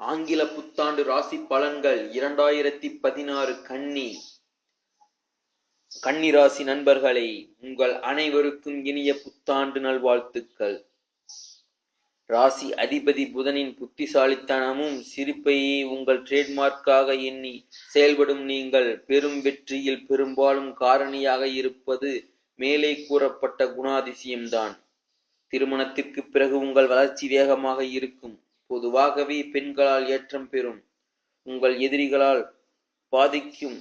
ஆங்கில புத்தாண்டு ராசி பலன்கள் இரண்டாயிரத்தி பதினாறு கன்னி. கன்னி ராசி நண்பர்களே உங்கள் அனைவருக்கும் இனிய புத்தாண்டு நல்வாழ்த்துக்கள். ராசி அதிபதி புதனின் புத்திசாலித்தனமும் சிரிப்பையே உங்கள் ட்ரேட்மார்க்காக எண்ணி செயல்படும் நீங்கள் பெரும் வெற்றியில் பெரும்பாலும் காரணியாக இருப்பது மேலே கூறப்பட்ட குணாதிசயம்தான். திருமணத்திற்கு பிறகு உங்கள் வளர்ச்சி வேகமாக இருக்கும். பொதுவாகவே பெண்களால் ஏற்றம் பெறும். உங்கள் எதிரிகளால் பாதிக்கும்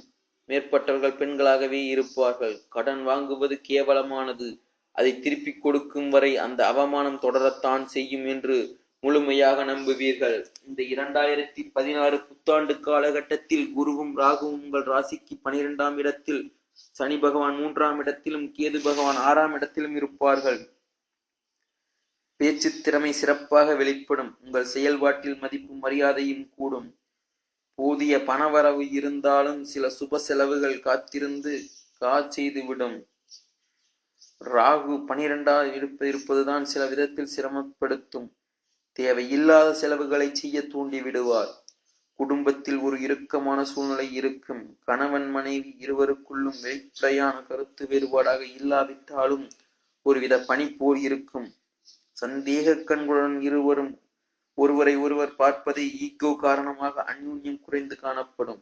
மேற்பட்டவர்கள் பெண்களாகவே இருப்பார்கள். கடன் வாங்குவது கேவலமானது. அதை திருப்பிக் கொடுக்கும் வரை அந்த அவமானம் தொடரத்தான் செய்யும் என்று முழுமையாக நம்புவீர்கள். இந்த இரண்டாயிரத்தி பதினாறு புத்தாண்டு காலகட்டத்தில் குருவும் ராகுவும் உங்கள் ராசிக்கு பனிரெண்டாம் இடத்தில் சனி பகவான் மூன்றாம் இடத்திலும் கேது பகவான் ஆறாம் இடத்திலும் இருப்பார்கள். பேச்சு திறமை சிறப்பாக வெளிப்படும். உங்கள் செயல்பாட்டில் மதிப்பும் மரியாதையும் கூடும். போதிய பணவரவு இருந்தாலும் சில சுப செலவுகள் காத்திருந்து கா செய்துவிடும். ராகு பனிரெண்டாவது இருப்ப இருப்பதுதான் சில விதத்தில் சிரமப்படுத்தும். தேவையில்லாத செலவுகளை செய்ய தூண்டி விடுவார். குடும்பத்தில் ஒரு இறுக்கமான சூழ்நிலை இருக்கும். கணவன் மனைவி இருவருக்குள்ளும் வெளிப்படையான கருத்து வேறுபாடாக இல்லாவிட்டாலும் ஒருவித பனிப்போர் இருக்கும். சந்தேக கண்களுடன் இருவரும் ஒருவரை ஒருவர் பார்ப்பதே ஈகோ காரணமாக அந்யூன்யம் குறைந்து காணப்படும்.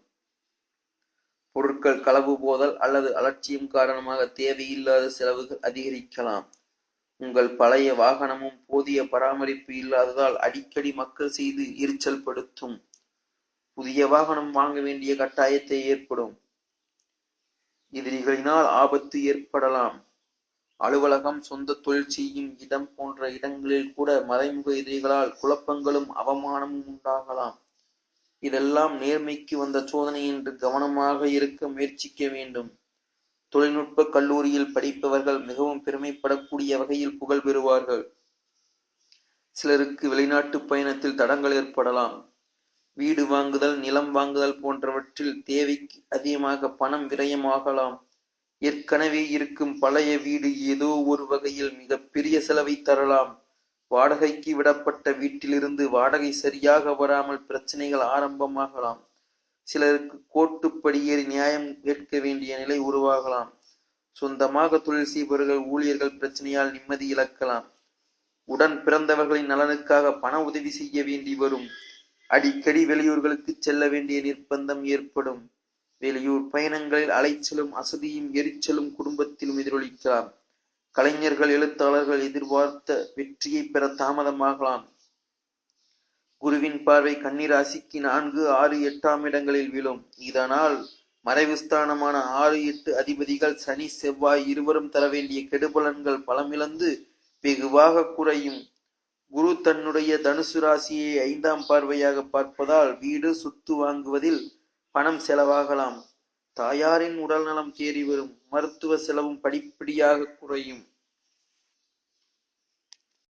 பொருட்கள் களவு போதல் அல்லது அலட்சியம் காரணமாக தேவையில்லாத செலவுகள் அதிகரிக்கலாம். உங்கள் பழைய வாகனமும் போதிய பராமரிப்பு இல்லாததால் அடிக்கடி மக்கள் செய்து எரிச்சல் படுத்தும். புதிய வாகனம் வாங்க வேண்டிய கட்டாயத்தை ஏற்படும். எதிரிகளினால் ஆபத்து ஏற்படலாம். அலுவலகம் சொந்த தொழில் செய்யும் இடம் போன்ற இடங்களில் கூட மறைமுக எதிரிகளால் குழப்பங்களும் அவமானமும் உண்டாகலாம். இதெல்லாம் நேர்மைக்கு வந்த சோதனை என்று கவனமாக இருக்க முயற்சிக்க வேண்டும். தொழில்நுட்ப கல்லூரியில் படிப்பவர்கள் மிகவும் பெருமைப்படக்கூடிய வகையில் புகழ் பெறுவார்கள். சிலருக்கு வெளிநாட்டு பயணத்தில் தடங்கள் ஏற்படலாம். வீடு வாங்குதல் நிலம் வாங்குதல் போன்றவற்றில் தேவைக்கு அதிகமாக பணம் விரயமாகலாம். ஏற்கனவே இருக்கும் பழைய வீடு ஏதோ ஒரு வகையில் மிக பெரிய செலவை தரலாம். வாடகைக்கு விடப்பட்ட வீட்டிலிருந்து வாடகை சரியாக வராமல் பிரச்சனைகள் ஆரம்பமாகலாம். சிலருக்கு கோட்டுப்படியேறி நியாயம் கேட்க வேண்டிய நிலை உருவாகலாம். சொந்தமாக தொழில் செய்பவர்கள் ஊழியர்கள் பிரச்சனையால் நிம்மதி இழக்கலாம். உடன் பிறந்தவர்களின் நலனுக்காக பண உதவி செய்ய வேண்டி வரும். அடிக்கடி வெளியூர்களுக்கு செல்ல வேண்டிய நிர்பந்தம் ஏற்படும். வெளியூர் பயணங்களில் அலைச்சலும் அசதியும் எரிச்சலும் குடும்பத்திலும் எதிரொலிக்கலாம். கலைஞர்கள் எழுத்தாளர்கள் எதிர்பார்த்த வெற்றியை பெற தாமதமாகலாம். குருவின் பார்வை கன்னிராசிக்கு நான்கு ஆறு எட்டாம் இடங்களில் விழும். இதனால் மறைவு ஸ்தானமான ஆறு எட்டு அதிபதிகள் சனி செவ்வாய் இருவரும் தர வேண்டிய கெடுபலன்கள் பலமிழந்து வெகுவாக குறையும். குரு தன்னுடைய தனுசு ராசியை ஐந்தாம் பார்வையாக பார்ப்பதால் வீடு சொத்து வாங்குவதில் பணம் செலவாகலாம். தாயாரின் உடல் நலம் தேறி வரும் மருத்துவ செலவும் படிப்படியாக குறையும்.